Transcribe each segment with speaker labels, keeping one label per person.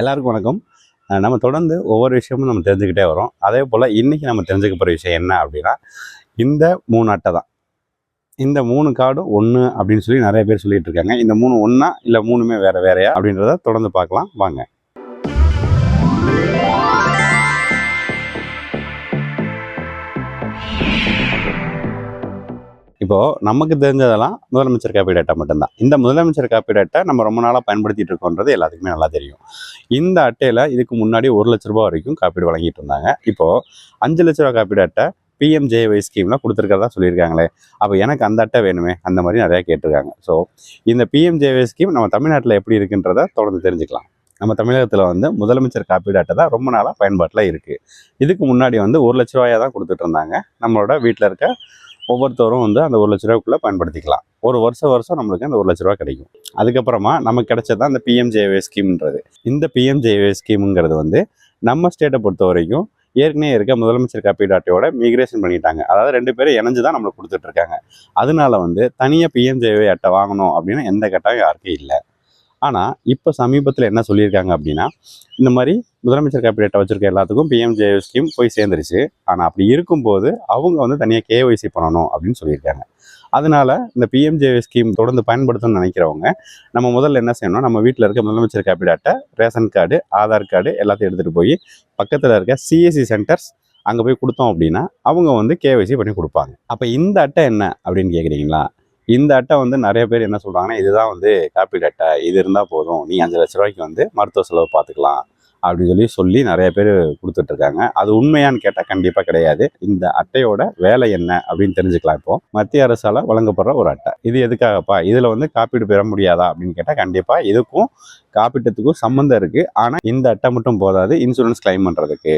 Speaker 1: எல்லாருக்கும் வணக்கம். நம்ம தொடர்ந்து ஒவ்வொரு விஷயமும் நம்ம தெரிஞ்சுக்கிட்டே வரோம். அதே போல் இன்றைக்கி நம்ம தெரிஞ்சுக்க போகிற விஷயம் என்ன அப்படின்னா இந்த மூணு அட்டை தான். இந்த மூணு கார்டும் ஒன்று அப்படின்னு சொல்லி நிறைய பேர் சொல்லிகிட்டு இருக்காங்க. இந்த மூணு ஒன்றா இல்லை மூணுமே வேறு வேறையா அப்படின்றத தொடர்ந்து பார்க்கலாம். வாங்க. இப்போது நமக்கு தெரிஞ்சதெல்லாம் முதலமைச்சர் காப்பீடு அட்டை மட்டும்தான். இந்த முதலமைச்சர் காப்பீடு அட்டை நம்ம ரொம்ப நாளாக பயன்படுத்திட்டு இருக்கோன்றது எல்லாத்துக்குமே நல்லா தெரியும். இந்த அட்டையில் இதுக்கு முன்னாடி ஒரு லட்ச ரூபாய் வரைக்கும் காப்பீடு வழங்கிட்டு இருந்தாங்க. இப்போது அஞ்சு லட்ச ரூபா காப்பீடு அட்டை பிஎம்ஜேஒய் ஸ்கீம்லாம் கொடுத்துருக்கிறதா சொல்லியிருக்காங்களே. அப்போ எனக்கு அந்த அட்டை வேணுமே அந்த மாதிரி நிறையா கேட்டிருக்காங்க. ஸோ இந்த பிஎம்ஜேஒய் ஸ்கீம் நம்ம தமிழ்நாட்டில் எப்படி இருக்குன்றத தொடர்ந்து தெரிஞ்சுக்கலாம். நம்ம தமிழகத்தில் வந்து முதலமைச்சர் காப்பீடு அட்டை தான் ரொம்ப நாளாக பயன்பாட்டில் இருக்குது இதுக்கு முன்னாடி வந்து ஒரு லட்ச ரூபாயாக தான் கொடுத்துட்டு இருந்தாங்க. நம்மளோட வீட்டில் இருக்க ஒவ்வொருத்தரும் வந்து அந்த ஒரு லட்ச ரூபாய்க்குள்ளே பயன்படுத்திக்கலாம். ஒரு வருஷம் வருஷம் நம்மளுக்கு அந்த ஒரு லட்ச ரூபா கிடைக்கும். அதுக்கப்புறமா நமக்கு கிடைச்சது தான் இந்த ஸ்கீம்ன்றது இந்த பிஎம்ஜேஏ ஸ்கீமுங்கிறது வந்து நம்ம ஸ்டேட்டை பொறுத்த வரைக்கும் ஏற்கனவே இருக்க முதலமைச்சர் காப்பீடு அட்டையோட மிக்ரேஷன் பண்ணிட்டாங்க. அதாவது ரெண்டு பேரும் இணைஞ்சு தான் நம்மளுக்கு கொடுத்துட்ருக்காங்க அதனால வந்து தனியாக பிஎம்ஜேஏ அட்டை வாங்கணும் அப்படின்னு எந்த கட்டாயம் யாருக்கும் இல்லை. ஆனால் இப்போ சமீபத்தில் என்ன சொல்லியிருக்காங்க அப்படின்னா இந்த மாதிரி முதலமைச்சர் காப்பீடு அட்டை வச்சிருக்க எல்லாத்துக்கும் பிஎம்ஜே ஸ்கீம் போய் சேர்ந்துருச்சு. ஆனால் அப்படி இருக்கும்போது அவங்க வந்து தனியாக கேஒய்சி பண்ணணும் அப்படின்னு சொல்லியிருக்காங்க. அதனால இந்த பிஎம்ஜேஏ ஸ்கீம் தொடர்ந்து பயன்படுத்தணும்னு நினைக்கிறவங்க நம்ம முதல்ல என்ன செய்யணும் நம்ம வீட்டில் இருக்க முதலமைச்சர் காப்பீடு அட்டை ரேஷன் கார்டு ஆதார் கார்டு எல்லாத்தையும் எடுத்துகிட்டு போய் பக்கத்தில் இருக்க சிஎஸ்சி சென்டர்ஸ் அங்கே போய் கொடுத்தோம் அப்படின்னா அவங்க வந்து கேஒய்சி பண்ணி கொடுப்பாங்க. அப்போ இந்த அட்டை என்ன அப்படின்னு கேட்குறீங்களா இந்த அட்டை வந்து நிறைய பேர் என்ன சொல்கிறாங்கன்னா இதுதான் வந்து காப்பீடு அட்டை. இது இருந்தால் போதும். நீ அஞ்சு லட்ச ரூபாய்க்கு வந்து மருத்துவ செலவு பார்த்துக்கலாம். அப்படின்னு சொல்லி சொல்லி நிறைய பேர் கொடுத்துட்ருக்காங்க. அது உண்மையான்னு கேட்டால் கண்டிப்பாக கிடையாது. இந்த அட்டையோட வேலை என்ன அப்படின்னு தெரிஞ்சுக்கலாம் இப்போ. மத்திய அரசால் வழங்கப்படுற ஒரு அட்டை. இது எதுக்காகப்பா? இதில் வந்து காப்பீடு பெற முடியாதா அப்படின்னு கேட்டால் கண்டிப்பாக இதுக்கும் காப்பீட்டத்துக்கும் சம்மந்தம் இருக்குது ஆனால் இந்த அட்டை மட்டும் போதாது இன்சூரன்ஸ் கிளைம் பண்ணுறதுக்கு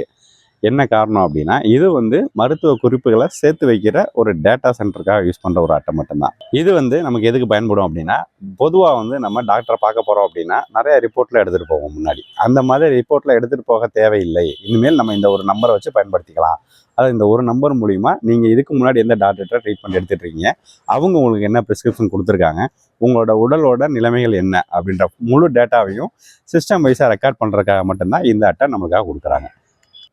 Speaker 1: என்ன காரணம் அப்படின்னா இது வந்து மருத்துவ குறிப்புகளை சேர்த்து வைக்கிற ஒரு டேட்டா சென்டருக்காக யூஸ் பண்ணுற ஒரு அட்டை மட்டும்தான். இது வந்து நமக்கு எதுக்கு பயன்படும் அப்படின்னா பொதுவாக வந்து நம்ம டாக்டரை பார்க்க போகிறோம் அப்படின்னா நிறைய ரிப்போர்ட்டில் எடுத்துகிட்டு போவோம் முன்னாடி. அந்த மாதிரி ரிப்போர்ட்டில் எடுத்துகிட்டு போக தேவையில்லை. இனிமேல் நம்ம இந்த ஒரு நம்பரை வச்சு பயன்படுத்திக்கலாம். அதாவது இந்த ஒரு நம்பர் மூலிமா நீங்கள் இதுக்கு முன்னாடி எந்த டாக்டர்கிட்ட ட்ரீட்மெண்ட் எடுத்துட்டு இருக்கீங்க அவங்க உங்களுக்கு என்ன ப்ரிஸ்கிரிப்ஷன் கொடுத்துருக்காங்க உங்களோட உடலோட நிலைமைகள் என்ன அப்படின்ற முழு டேட்டாவையும் சிஸ்டம் வைஸாக ரெக்கார்ட் பண்ணுறதுக்காக மட்டும்தான் இந்த அட்டை நமக்காக கொடுக்குறாங்க.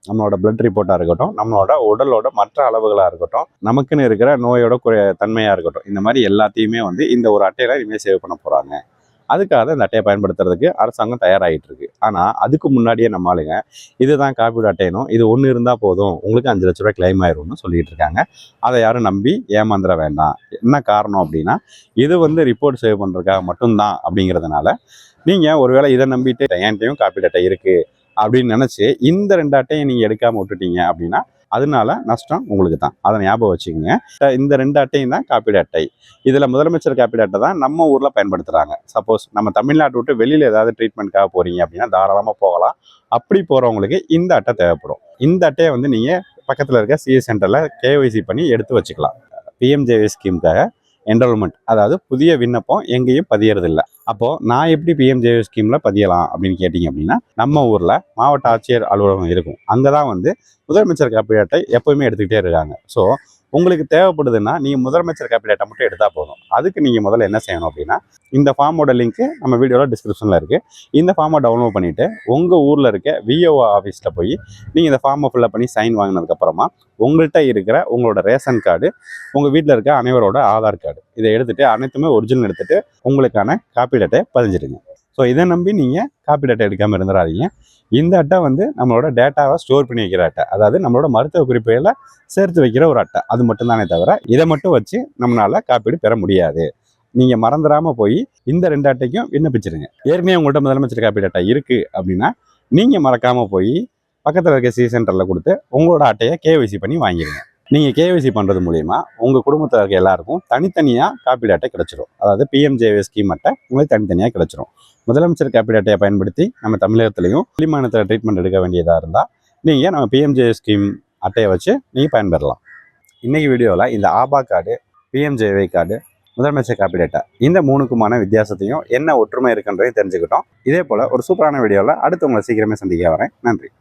Speaker 1: நம்மளோட பிளட் ரிப்போர்ட்டாக இருக்கட்டும் நம்மளோட உடலோட மற்ற அளவுகளாக இருக்கட்டும் நமக்குன்னு இருக்கிற நோயோட குறை தன்மையாக இருக்கட்டும் இந்த மாதிரி எல்லாத்தையுமே வந்து இந்த ஒரு அட்டையில் இனிமேல் சேவ் பண்ண போகிறாங்க அதுக்காக இந்த அட்டையை பயன்படுத்துறதுக்கு அரசாங்கம் தயாராகிட்டு இருக்கு. ஆனால் அதுக்கு முன்னாடியே நம்ம ஆளுங்க இதுதான் காப்பீடு அட்டையணும் இது ஒன்று இருந்தால் போதும் உங்களுக்கு அஞ்சு லட்ச ரூபாய் கிளைம் ஆயிரும்னு சொல்லிட்டு இருக்காங்க. அதை யாரும் நம்பி ஏமாந்துட வேண்டாம். என்ன காரணம் அப்படின்னா இது வந்து ரிப்போர்ட் சேவ் பண்ணுறதுக்காக மட்டும்தான் அப்படிங்கிறதுனால நீங்கள் ஒருவேளை இதை நம்பிட்டு என்கிட்டையும் காப்பீடு அட்டை இருக்குது அப்படின்னு நினச்சி இந்த ரெண்டு அட்டையை நீங்கள் எடுக்காமல் விட்டுட்டீங்க அப்படின்னா அதனால நஷ்டம் உங்களுக்கு தான். அதை ஞாபகம் வச்சுக்கோங்க. இந்த ரெண்டு அட்டையும் தான் காப்பீடு அட்டை. இதில் முதலமைச்சர் காப்பீடு அட்டை தான் நம்ம ஊரில் பயன்படுத்துகிறாங்க சப்போஸ் நம்ம தமிழ்நாட்டை விட்டு வெளியில் ஏதாவது ட்ரீட்மெண்ட்காக போகிறீங்க அப்படின்னா தாராளமாக போகலாம். அப்படி போகிறவங்களுக்கு இந்த அட்டை தேவைப்படும். இந்த அட்டையை வந்து நீங்கள் பக்கத்தில் இருக்க சிஎஸ் சென்டரில் கேஒய்சி பண்ணி எடுத்து வச்சுக்கலாம். பிஎம்ஜேவி ஸ்கீமுக்காக என்ரோல்மெண்ட் அதாவது புதிய விண்ணப்பம் எங்கேயும் பதியறதில்ல. அப்போது நான் எப்படி பிஎம்ஜேஏ ஸ்கீமில் பதியலாம் அப்படின்னு கேட்டிங்க அப்படின்னா நம்ம ஊரில் மாவட்ட ஆட்சியர் அலுவலகம் இருக்கும். அங்கே தான் வந்து முதலமைச்சர் காப்பீடு அட்டை எடுத்துக்கிட்டே இருக்காங்க. ஸோ உங்களுக்கு தேவைப்படுதுன்னா நீங்கள் முதலமைச்சர் காப்பீடு அட்டை மட்டும் எடுத்தால் போதும். அதுக்கு நீங்கள் முதல்ல என்ன செய்யணும் அப்படின்னா இந்த ஃபார்மோட லிங்க்கு நம்ம வீடியோவில் டிஸ்கிரிப்ஷனில் இருக்குது இந்த ஃபார்மை டவுன்லோட் பண்ணிவிட்டு உங்கள் ஊரில் இருக்க விஓஓ ஆஃபீஸில் போய் நீங்கள் இந்த ஃபார்மை ஃபில்அப் பண்ணி சைன் வாங்கினதுக்கப்புறமா உங்கள்கிட்ட இருக்கிற உங்களோட ரேஷன் கார்டு உங்கள் வீட்டில் இருக்க அனைவரோட ஆதார் கார்டு இதை எடுத்துகிட்டு அனைத்துமே ஒரிஜினல் எடுத்துகிட்டு உங்களுக்கான காப்பீடு பதிஞ்சிடுங்க. ஸோ இதை நம்பி நீங்கள் காப்பீடு அட்டை எடுக்காமல் இருந்துடாதீங்க இந்த அட்டை வந்து நம்மளோட டேட்டாவை ஸ்டோர் பண்ணி வைக்கிற அட்டை. அதாவது நம்மளோட மருத்துவ குறிப்புகளை சேர்த்து வைக்கிற ஒரு அட்டை. அது மட்டும்தானே தவிர இதை மட்டும் வச்சு நம்மளால் காப்பீடு பெற முடியாது. நீங்கள் மறந்துடாமல் போய் இந்த ரெண்டு அட்டைக்கும் விண்ணப்பிச்சிருங்க. ஏற்கனவே உங்கள்கிட்ட முதலமைச்சர் காப்பீடு அட்டை இருக்குது அப்படின்னா நீங்கள் மறக்காமல் போய் பக்கத்தில் இருக்க சி சென்டரில் கொடுத்து உங்களோட அட்டையை கேவைசி பண்ணி வாங்கிடுங்க நீங்கள் கேஒய்சி பண்ணுறது மூலிமா உங்கள் குடும்பத்தில் இருக்க எல்லாருக்கும் தனித்தனியாக காப்பீடு அட்டை கிடச்சிரும். அதாவது பிஎம்ஜேவி ஸ்கீம் அட்டை உங்களுக்கு தனித்தனியாக கிடச்சிரும். முதலமைச்சர் காப்பீடு அட்டையை பயன்படுத்தி நம்ம தமிழகத்துலையும் வெளிமாநிலத்தில் ட்ரீட்மெண்ட் எடுக்க வேண்டியதாக இருந்தால் நீங்கள் நம்ம பிஎம்ஜே ஸ்கீம் அட்டையை வச்சு நீங்கள் பயன்பெறலாம். இன்றைக்கி வீடியோவில் இந்த ஆபா கார்டு பிஎம்ஜேவை கார்டு முதலமைச்சர் காப்பீடு அட்டை இந்த மூணுக்குமான வித்தியாசத்தையும் என்ன ஒற்றுமை இருக்குன்றதையும் தெரிஞ்சுக்கிட்டோம். இதே போல் ஒரு சூப்பரான வீடியோவில் அடுத்து உங்களை சீக்கிரமே சந்திக்க வரேன். நன்றி.